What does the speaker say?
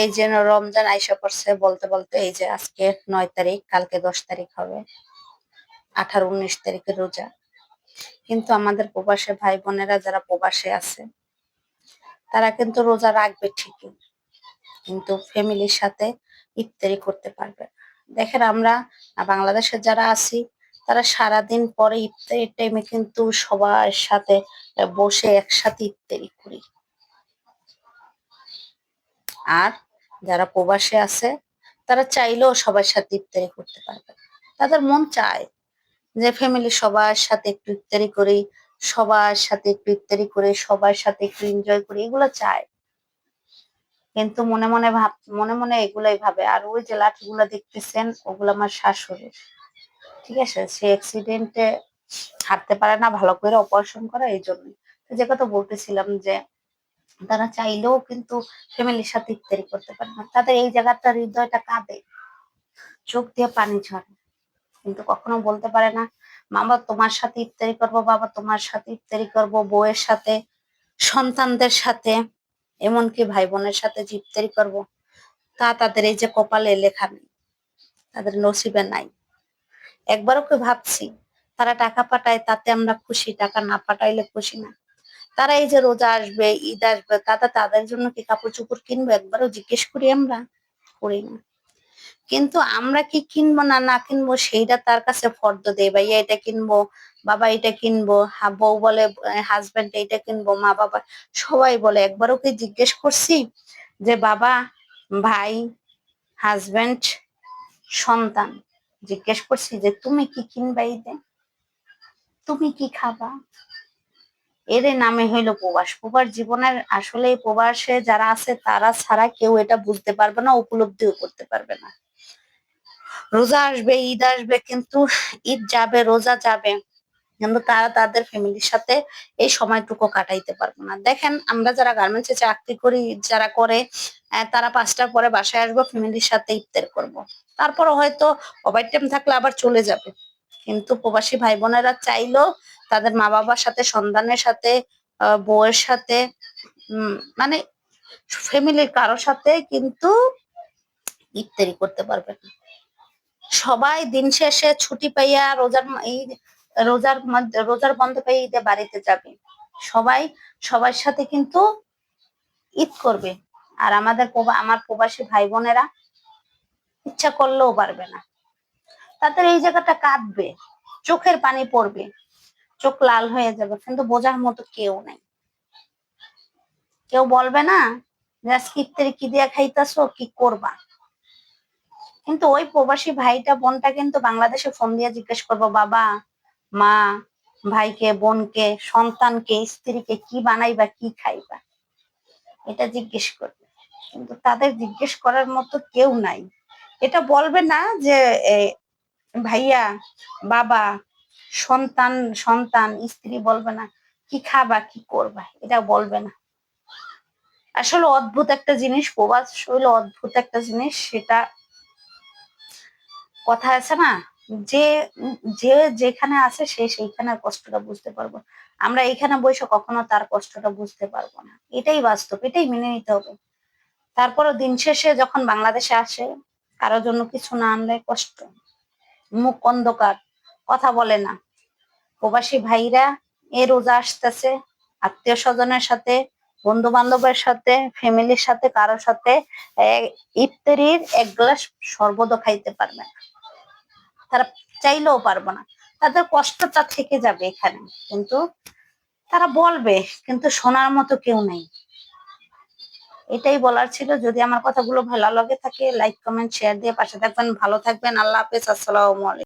এই যে রমজান আইসা পড়ছে বলতে বলতে এই যে আজকে নয় তারিখ, কালকে দশ তারিখ হবে। আঠারো, উনিশ তারিখের রোজা। কিন্তু আমাদের প্রবাসে ভাই বোনেরা যারা প্রবাসে আছে, তারা কিন্তু রোজা রাখবে ঠিকই, কিন্তু ফ্যামিলির সাথে ইফতারি করতে পারবে দেখেন আমরা বাংলাদেশে যারা আছি, তারা সারাদিন পরে ইফতারির টাইমে কিন্তু সবার সাথে বসে একসাথে ইফতারি করি। আর যারা প্রবাসে আছে, তারা চাইলেও সবার সাথে ইফতারি করতে পারবে। তাদের মন চায় যে ফ্যামিলি সবার সাথে একটু ইফতারি করি, সবার সাথে একটু ইফতারি করে, সবার সাথে একটু এনজয় করি, এগুলো চায়। কিন্তু মনে মনে ভাব, মনে মনে এগুলাই ভাবে। আর ওই যে লাঠিগুলো দেখতেছেন, ওগুলো আমার শাশুড়ির। ঠিক আছে? সে অ্যাক্সিডেন্টে হাঁটতে পারে না, ভালো করে অপারেশন করা এই জন্যই যে কথা বলতেছিলাম যে তারা চাইলেও কিন্তু ফ্যামিলির সাথে ইফতারি করতে পারে না। তাদের এই জায়গাটা হৃদয়টা কাঁদে চোখ দিয়ে পানি ঝরে। কিন্তু কখনো বলতে পারে না, মামা, তোমার সাথে ইফতারি করব, বাবা, তোমার সাথে ইফতারি করব, বউয়ের সাথে, সন্তানদের সাথে, এমনকি ভাই বোনের সাথে যে ইফতারি করব। তা তাদের এই যে কপালে লেখা নেই, তাদের নসিবে নাই। একবারও কেউ ভাবছি, তারা টাকা পাঠায়, তাতে আমরা খুশি, টাকা না পাঠাইলে খুশি না। তারা এই যে রোজা আসবে, ঈদ আসবে তাতে তাদের জন্য কি কাপড় চোপড় কিনবো? একবারও জিজ্ঞেস করি আমরা, করি না। কিন্তু আমরা কি কিনবো না না কিনবো, সেইটা তার কাছে ফর্দ দেয়, ভাইয়া এটা কিনবো, বাবা এটা কিনবো বউ বলে হাজবেন্ড এইটা কিনবো, মা বাবা সবাই বলে। একবারও কি জিজ্ঞেস করছি যে, বাবা, ভাই হাজবেন্ড সন্তান? জিজ্ঞেস করছি যে, তুমি কি কিনবা ঈদে? তুমি কি খাবা? এর নামে হইল প্রবাস। প্রবাস জীবনের আসলে প্রবাসে যারা আছে, তারা ছাড়া কেউ এটা বুঝতে পারবে না, উপলব্ধিও করতে পারবে না। রোজা আসবে, ঈদ আসবে, কিন্তু ঈদ যাবে, রোজা যাবে, কিন্তু তারা তাদের ফ্যামিলির সাথে এই সময়টুকু কাটাইতে পারব না। দেখেন, আমরা যারা গার্মেন্টসে চাকরি করি, যারা করে তারা পাঁচটার পরে বাসায় আসব, ফ্যামিলির সাথে ইফতার করব। তারপর হয়তো ওভার টাইম থাকলে আবার চলে যাবে। কিন্তু প্রবাসী ভাই বোনেরা চাইলেও তাদের মা বাবার সাথে, সন্তানের সাথে বউয়ের সাথে মানে ফ্যামিলির কারোর সাথে কিন্তু ইফতারি করতে পারবে না। সবাই দিন শেষে ছুটি পাইয়া রোজার রোজার রোজার বন্ধ পেয়ে ঈদে বাড়িতে যাবে। সবাই, সবার সাথে কিন্তু ঈদ করবে। আর আমাদের আমার প্রবাসী ভাই বোনেরা ইচ্ছা করলেও পারবে না। তাদের এই জায়গাটা কাঁদবে চোখের পানি পড়বে। চোখ লাল হয়ে যাবে। কিন্তু বোঝার মতো কেউ নেই। কেউ বলবে না আজকে কি দিয়া খাইতাছো, কি করবা? কিন্তু ওই প্রবাসী ভাইটা, বোনটা কিন্তু বাংলাদেশে ফোন দিয়ে জিজ্ঞেস করব, বাবা, মা, ভাইকে, বোনকে, সন্তানকে, স্ত্রীকে কি বানাইবা, কি খাইবা? এটা জিজ্ঞেস করবে। কিন্তু তাদের জিজ্ঞেস করার মতো কেউ নাই। এটা বলবে না যে ভাইয়া, বাবা, সন্তান সন্তান, স্ত্রী বলবে না, কি খাবা, কি করবা? এটা বলবে না। আসলে অদ্ভুত একটা জিনিস, প্রবাস হইল অদ্ভুত একটা জিনিস, সেটা কথা আছে না? যে যে যেখানে আছে, সে সেইখানে কষ্টটা বুঝতে পারব আমরা এইখানে বসে কখনো তার কষ্টটা বুঝতে পারব না। এটাই বাস্তব, এটাই মেনে নিতে হবে। তারপরও দিন শেষে যখন বাংলাদেশে আসে কারোর জন্য কিছু না আনলে কষ্ট। মুখ অন্ধকার, কথা বলে না। প্রবাসী ভাইরা এ রোজা আসতেছে। আত্মীয় স্বজনের সাথে বন্ধু বান্ধবের সাথে, ফ্যামিলির সাথে কারোর সাথে ইফতারির এক গ্লাস শরবত খাইতে পারবে না। তারা চাইলেও পারব না। তাদের কষ্টটা থেকে যাবে এখানে। কিন্তু তারা বলবে, কিন্তু শোনার মতো কেউ নেই। এটাই বলার ছিল। যদি আমার কথাগুলো ভালো লাগে থাকে লাইক কমেন্ট শেয়ার দিয়ে পাশে থাকবেন। ভালো থাকবেন। আল্লাহ হাফেজ। আসসালামু আলাইকুম।